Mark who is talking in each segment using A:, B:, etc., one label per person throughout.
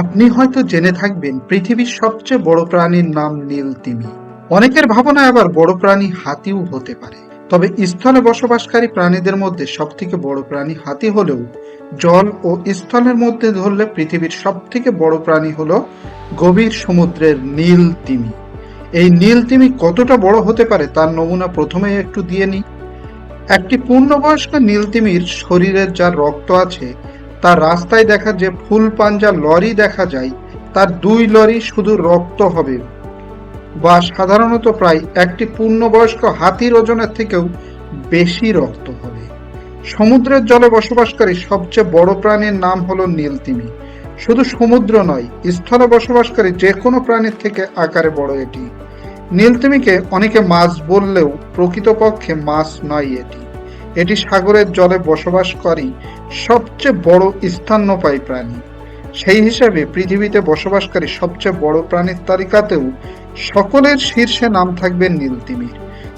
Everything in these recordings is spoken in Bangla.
A: আপনি হয়তো জেনে থাকবেন, পৃথিবীর সবচেয়ে বড় প্রাণীর নাম নীল তিমি অনেকের ভাবনা আবার বড় প্রাণী হাতিও হতে পারে। তবে স্থলে বসবাসকারী প্রাণীদের মধ্যে সবথেকে বড় প্রাণী হাতি হলেও জল ও স্থলের মধ্যে ধরলে পৃথিবীর সবথেকে বড় প্রাণী হলো গভীর সমুদ্রের নীল তিমি এই নীল তিমি কতটা বড় হতে পারে তার নমুনা প্রথমেই একটু দিয়ে নিই। একটি পূর্ণবয়স্ক নীলতিমির শরীরের যা রক্ত আছে তার রাস্তায় দেখা যে ফুল পাঞ্জা লরি দেখা যায়, তার দুই লরি শুধু রক্ত হবে। বা সাধারণত প্রায় একটি পূর্ণবয়স্ক হাতির ওজনের থেকেও বেশি রক্ত হবে। সমুদ্রের জলে বসবাসকারী সবচেয়ে বড় প্রাণীর নাম হলো নীলতিমি। শুধু সমুদ্র নয়, স্থলে বসবাসকারী যে কোনো প্রাণীর থেকে আকারে বড় এটি। নীলতিমিকে অনেকে মাছ বললেও প্রকৃতপক্ষে মাছ নয় এটি। এটি সাগরের জলে বসবাসকারী সবচেয়ে বড় স্থান্যপায়ী প্রাণী। সেই হিসাবে পৃথিবীতে বসবাসকারী সবচেয়ে বড় প্রাণীর তালিকাতেও সকলের শীর্ষে নাম থাকবে নীলতিমির।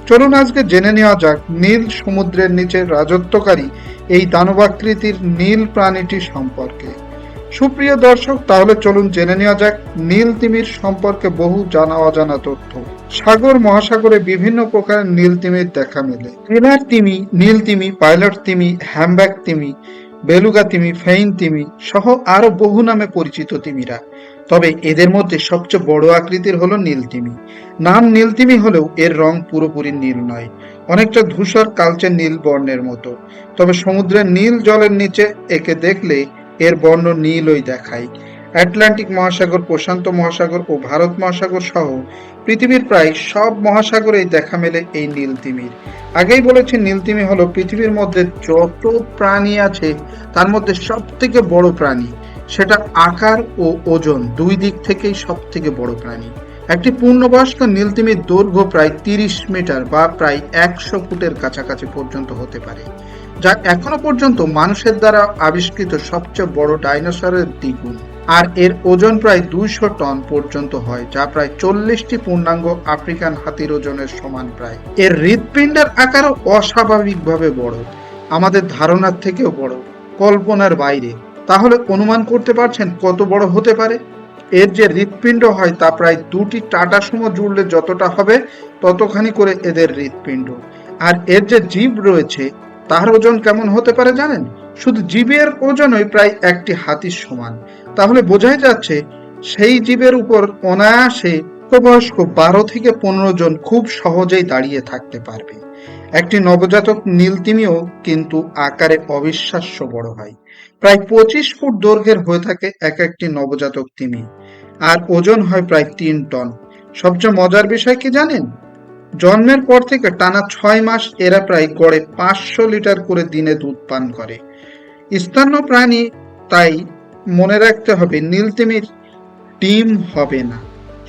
A: চলুন আজকে জেনে নেওয়া যাক নীল সমুদ্রের নিচে রাজত্বকারী এই দানবাকৃতির নীল প্রাণীটি সম্পর্কে। সুপ্রিয় দর্শক তাহলে চলুন জেনে নেওয়া যাক নীল তিমির সম্পর্কে বহু জানা অজানা তথ্য। সাগর মহাসাগরে বিভিন্ন প্রকারের নীল তিমির দেখা মেলে। ট্রেলার তিমি নীল তিমি পাইলট তিমি হ্যামব্যাক তিমি বেলুগা তিমি ফেইন তিমি সহ আরও বহু নামে পরিচিত তিমিরা। তবে এদের মধ্যে সবচেয়ে বড় আকৃতির হলো নীল তিমি। নাম নীল তিমি হলেও এর রং পুরোপুরি নীল নয় অনেকটা ধূসর কালচে নীল বর্ণের মতো। তবে সমুদ্রের নীল জলের নিচে একে দেখলে এর বর্ণ নীলই দেখায়। আটলান্টিক মহাসাগর, প্রশান্ত মহাসাগর ও ভারত মহাসাগর সহ পৃথিবীর প্রায় সব মহাসাগরেই দেখা মেলে এই নীল তিমির। আগেই বলেছি নীল তিমি হলো পৃথিবীর মধ্যে যত প্রাণী আছে, তার মধ্যে সব থেকে বড় প্রাণী। সেটা আকার ও ওজন দুই দিক থেকেই সব থেকে বড় প্রাণী। একটি পূর্ণবয়স্ক নীলতিমির দৈর্ঘ্য প্রায় তিরিশ মিটার বা প্রায় একশো ফুটের কাছাকাছি পর্যন্ত হতে পারে। যা এখনও পর্যন্ত মানুষের দ্বারা আবিষ্কৃত সবচেয়ে বড় ডাইনোসরের দ্বিগুণ। আর এর ওজন প্রায় দুইশো টন পর্যন্ত হয়, যা প্রায় চল্লিশটি পূর্ণাঙ্গ আফ্রিকান হাতির ওজনের সমান প্রায়। এর হৃৎপিণ্ডের আকারও অস্বাভাবিকভাবে বড়, আমাদের ধারণার থেকেও বড়। কল্পনার বাইরে, তাহলে অনুমান করতে পারছেন কত বড় হতে পারে? এর যে হৃৎপিণ্ড হয় তা প্রায় দুটি টাটা সুমো জুড়লে যতটা হবে ততখানি করে এদের হৃৎপিণ্ড। আর এর যে জীব রয়েছে তার ওজন কেমন হতে পারে জানেন? শুধু জীবের ওজনই প্রায় একটি হাতির সমান। তাহলে বোঝাই যাচ্ছে, সেই জীবের উপর অনায়াসে বয়স্ক বারো থেকে পনেরো জন খুব সহজেই দাঁড়িয়ে থাকতে পারবে। একটি নবজাতক নীলতিমিও কিন্তু আকারে অবিশ্বাস্য বড় হয়। প্রায় পঁচিশ ফুট দৈর্ঘ্যের হয়ে থাকে এক একটি নবজাতক তিমি। আর ওজন হয় প্রায় তিন টন। সবচেয়ে মজার বিষয় কি জানেন? জন্মের পর থেকে টানা ছয় মাস এরা প্রায় গড়ে পাঁচশো লিটার করে দিনে দুধ পান করে। স্তন্য প্রাণী, তাই মনে রাখতে হবে নীলতিমির ডিম হবে না,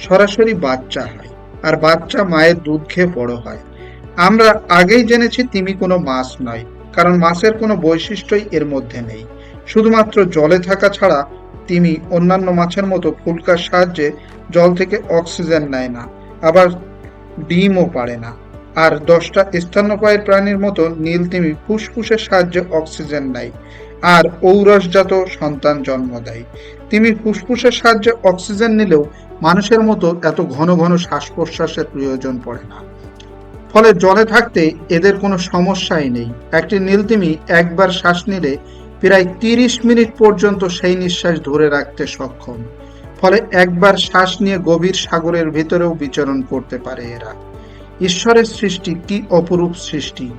A: সরাসরি বাচ্চা হয় আর বাচ্চা মায়ের দুধ খেয়ে বড় হয়। আমরা আগেই জেনেছি তিমি কোনো মাছ নয়, কারণ মাছের কোনো বৈশিষ্ট্যই এর মধ্যে নেই। শুধুমাত্র জলে থাকা ছাড়া তিমি অন্যান্য মাছের মতো ফুলকার সাহায্যে জল থেকে অক্সিজেন নেয় না, আবার ডিমও পারে না। আর দশটা স্তন্যপায়ী প্রাণীর মতো নীল তিমি ফুসফুসের সাহায্যে অক্সিজেন নেয় আর ঔরসজাত সন্তান জন্ম দেয়। তিমি ফুসফুসের সাহায্যে অক্সিজেন নিলেও মানুষের মতো এত ঘন ঘন শ্বাস প্রশ্বাসের প্রয়োজন পড়ে না। ফলে জলে থাকতে এদের কোনো সমস্যাই নেই। একটি নীলতিমি একবার শ্বাস নিলে প্রায় তিরিশ মিনিট পর্যন্ত সেই নিঃশ্বাস ধরে রাখতে সক্ষম। ফলে একবার শ্বাস নিয়ে গভীর সাগরের ভিতরেও বিচরণ করতে পারে এরা। ঈশ্বরের সৃষ্টি কি অপরূপ সৃষ্টি?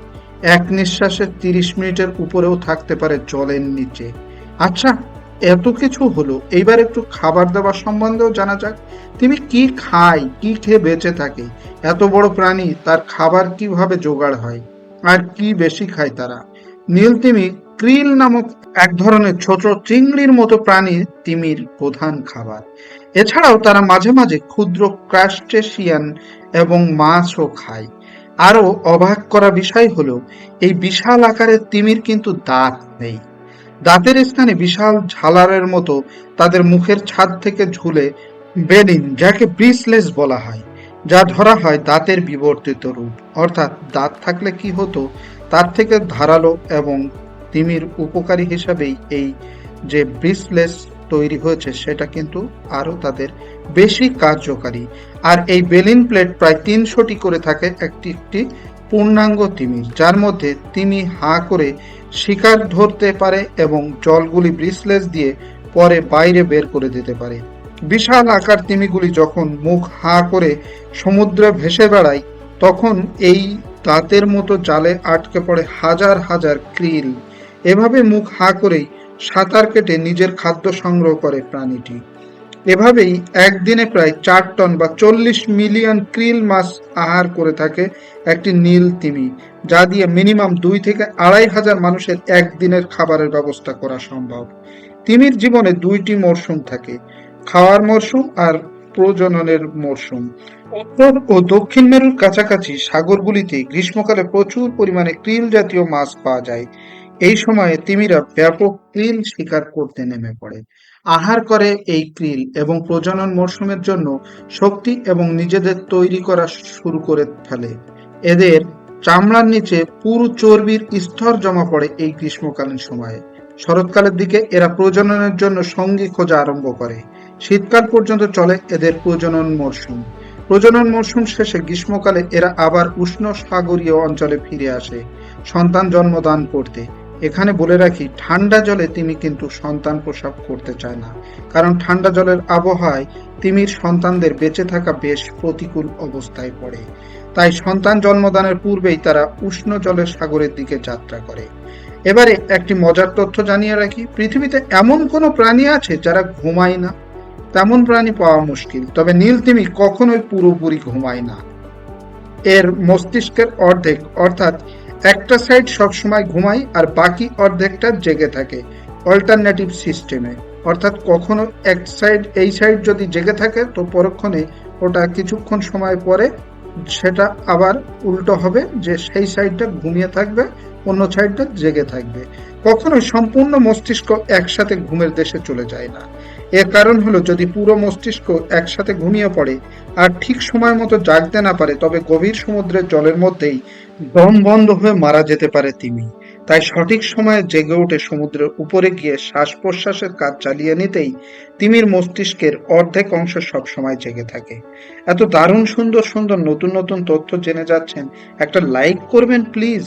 A: এক নিঃশ্বাসে তিরিশ মিনিটের উপরেও থাকতে পারে জলের নিচে। আচ্ছা এত কিছু হলো। এইবার একটু খাবার দাবার সম্বন্ধেও জানা যাক। তুমি কি খায়, কি খেয়ে বেঁচে থাকে? এত বড় প্রাণী, তার খাবার কীভাবে জোগাড় হয়? আর কি বেশি খায় তারা? নীল তিমি ক্রিল নামক এক ধরনের ছোট চিংড়ির মতো প্রাণী তিমির প্রধান খাবার। এছাড়াও তারা মাঝে মাঝে ক্ষুদ্র ক্রাস্টেশিয়ান এবং মাছও খায়। আরও অবাক করা বিষয় হলো, এই বিশাল আকারের তিমির কিন্তু দাঁত নেই। দাঁতের স্থানে বিশাল ঝালারের মতো তাদের মুখের ছাদ থেকে ঝুলে বেনিন যাকে ব্রিসলেস বলা হয়, যা ধরা হয় দাঁতের বিবর্তিত রূপ। অর্থাৎ দাঁত থাকলে কি হতো? তার থেকে ধারালো এবং তিমির উপকারী হিসাবেই এই যে ব্রিসলেস তৈরি হয়েছে, সেটা কিন্তু আরও তাদের বেশি কার্যকারী। আর এই বেলিন প্লেট প্রায় তিনশোটি করে থাকে একটি একটি পূর্ণাঙ্গ তিমি যার মধ্যে তিমি হাঁ করে শিকার ধরতে পারে এবং জলগুলি ব্রিসলেস দিয়ে পরে বাইরে বের করে দিতে পারে। বিশাল আকার তিমিগুলি যখন মুখ হাঁ করে সমুদ্রে ভেসে বেড়ায়, তখন এই দাঁতের মতো জালে আটকে পড়ে হাজার হাজার ক্রিল। এভাবে মুখ হাঁ করেই সাঁতার কেটে নিজের খাদ্য সংগ্রহ করে প্রাণীটি। এভাবেই একদিনে প্রায় চার টন বা চল্লিশ মিলিয়ন ক্রিল মাছ আহার করে থাকে একটি নীল তিমি, যা দিয়ে মিনিমাম দুই থেকে আড়াই হাজার মানুষের একদিনের খাবারের ব্যবস্থা করা সম্ভব। তিমির জীবনে দুইটি মরশুম থাকে, খাওয়ার মরশুম আর প্রজননের মরশুম উত্তর ও দক্ষিণ মেরুর কাছাকাছি সাগরগুলিতে গ্রীষ্মকালে প্রচুর পরিমাণে ক্রিল জাতীয় মাছ পাওয়া যায়। এই সময়ে তিমিরা ব্যাপক ক্রিল শিকার করতে নেমে পড়ে। আহার করে এই ক্রিল এবং প্রজনন মরশুমের জন্য শক্তি এবং নিজেদের তৈরি করা শুরু করে ফেলে। এদের চামড়ার নিচে পুরো চর্বির স্তর জমা পড়ে এই গ্রীষ্মকালীন সময়ে। শরৎকালের দিকে এরা প্রজননের জন্য সঙ্গী খোঁজা আরম্ভ করে। শীতকাল পর্যন্ত চলে এদের প্রজনন মরশুম। প্রজনন মরশুম শেষে গ্রীষ্মকালে এরা আবার উষ্ণ সাগরীয় অঞ্চলে ফিরে আসে, সন্তান জন্মদান করতে। এখানে বলে রাখি, ঠান্ডা জলে তিমি কিন্তু সন্তান প্রসব করতে চায় না। কারণ ঠান্ডা জলের আবহাওয়ায় তিমির সন্তানদের বেঁচে থাকা বেশ প্রতিকূল অবস্থায় পড়ে। তাই সন্তান জন্মদানের পূর্বেই তারা উষ্ণ জলের সাগরের দিকে যাত্রা করে। এবারে একটি মজার তথ্য জানিয়ে রাখি, পৃথিবীতে এমন কোনো প্রাণী আছে যারা ঘুমায় না? তেমন প্রাণী পাওয়া মুশকিল, তবে নীল তিমি কখনোই পুরোপুরি ঘুমায় না। এর মস্তিষ্কের অর্ধেক, অর্থাৎ একটা সাইড সবসময় ঘুমায় আর বাকি অর্ধেকটা জেগে থাকে অল্টারনেটিভ সিস্টেমে। অর্থাৎ কখনো এক সাইড, এই সাইড যদি জেগে থাকে, তো পরক্ষণে ওটা কিছুক্ষণ সময় পরে সেটা আবার উল্টো হবে যে সেই সাইডটা ঘুমিয়ে থাকবে, অন্য সাইডটা জেগে থাকবে। কখনোই সম্পূর্ণ মস্তিষ্ক একসাথে ঘুমের দেশে চলে যায় না। এর কারণ হলো যদি পুরো মস্তিষ্ক একসাথে ঘুমিয়ে পড়ে আর ঠিক সময় মতো জাগতে না পারে, তবে গভীর সমুদ্রের জলের মধ্যেই দম বন্ধ হয়ে মারা যেতে পারে তিমি তাই সঠিক সময়ে জেগে উঠে সমুদ্রের উপরে গিয়ে শ্বাস প্রশ্বাসের কাজ চালিয়ে নিতেই তিমির মস্তিষ্কের অর্ধেক অংশ সবসময় জেগে থাকে। এত দারুণ সুন্দর সুন্দর নতুন নতুন তথ্য জেনে যাচ্ছেন। একটা লাইক করবেন, প্লিজ।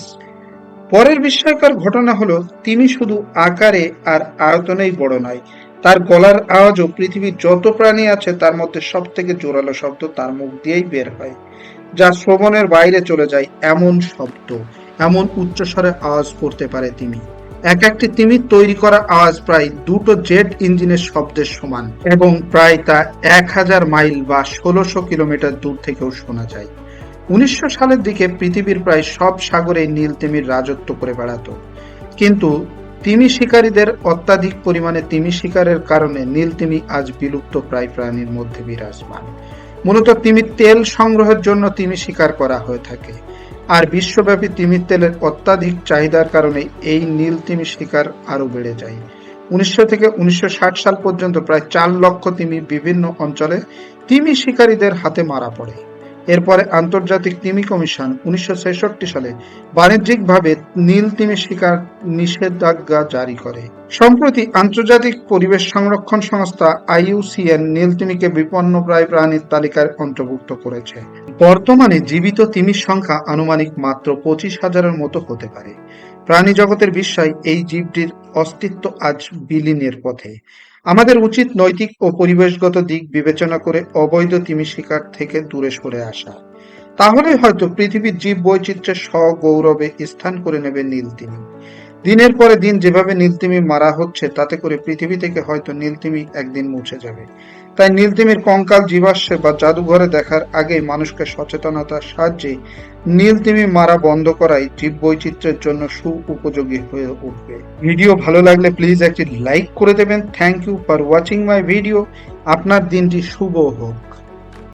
A: পরের বিস্ময়কর ঘটনা হলো, তিনি শুধু আকারে আর আয়তনেই বড় নয়, তার গলার আওয়াজও পৃথিবীর যত প্রাণী আছে তার মধ্যে সব থেকে জোরালো শব্দ তার মুখ দিয়েই বের হয়। যা শ্রবণের বাইরে চলে যায় এমন শব্দ, এমন উচ্চস্বরে আওয়াজ করতে পারে তিনি এক একটি তিমির তৈরি করা আওয়াজ প্রায় দুটো জেট ইঞ্জিনের শব্দের সমান এবং প্রায় তা এক হাজার মাইল বা ষোলোশো কিলোমিটার দূর থেকেও শোনা যায়। উনিশশো সালের দিকে পৃথিবীর প্রায় সব সাগরে নীল তিমির রাজত্ব করে বেড়াতো। কিন্তু তিমি শিকারীদের অত্যাধিক পরিমাণে তিমি শিকারের কারণে নীল তিমি আজ বিলুপ্ত প্রায় প্রাণীর মধ্যে বিরাজমান। মূলত তিমির তেল সংগ্রহের জন্য তিমি শিকার করা হয়ে থাকে। আর বিশ্বব্যাপী তিমির তেলের অত্যাধিক চাহিদার কারণে এই নীল তিমি শিকার আরও বেড়ে যায়। উনিশশো থেকে উনিশশো ষাট সাল পর্যন্ত প্রায় চার লক্ষ তিমি বিভিন্ন অঞ্চলে তিমি শিকারীদের হাতে মারা পড়ে। এরপরে আন্তর্জাতিক তিমি কমিশন উনিশশো ছেষট্টি সালে বাণিজ্যিকভাবে নীল তিমি শিকার নিষেধাজ্ঞা জারি করে। সম্প্রতি আন্তর্জাতিক পরিবেশ সংরক্ষণ সংস্থা আইইউসিএন নীল তিমিকে বিপন্নপ্রায় প্রাণীর তালিকায় অন্তর্ভুক্ত করেছে। বর্তমানে জীবিত তিমির সংখ্যা আনুমানিক মাত্র পঁচিশ হাজারের মতো হতে পারে। প্রাণী জগতের বিস্ময় এই জীবটির অস্তিত্ব আজ বিলীনের পথে। আমাদের উচিত নৈতিক ও পরিবেশগত দিক বিবেচনা করে অবৈধ তিমি শিকার থেকে দূরে সরে আসা। তাহলে হয়তো পৃথিবীর জীব বৈচিত্র্যের স্বগৌরবে স্থান করে নেবে নীল তিমি। দিনের পরে দিন যেভাবে নীলতিমি মারা হচ্ছে, তাতে করে পৃথিবী থেকে হয়তো নীলতিমি একদিন মুছে যাবে। তাই নীলতিমির কঙ্কাল জীবাশ্মে বা জাদুঘরে দেখার আগেই মানুষকে সচেতনতার সাহায্যে নীলতিমি মারা বন্ধ করাই জীব বৈচিত্র্যের জন্য সু উপযোগী হয়ে উঠবে। ভিডিও ভালো লাগলে প্লিজ একটি লাইক করে দেবেন। Thank you for watching my video আপনার দিনটি শুভ হোক।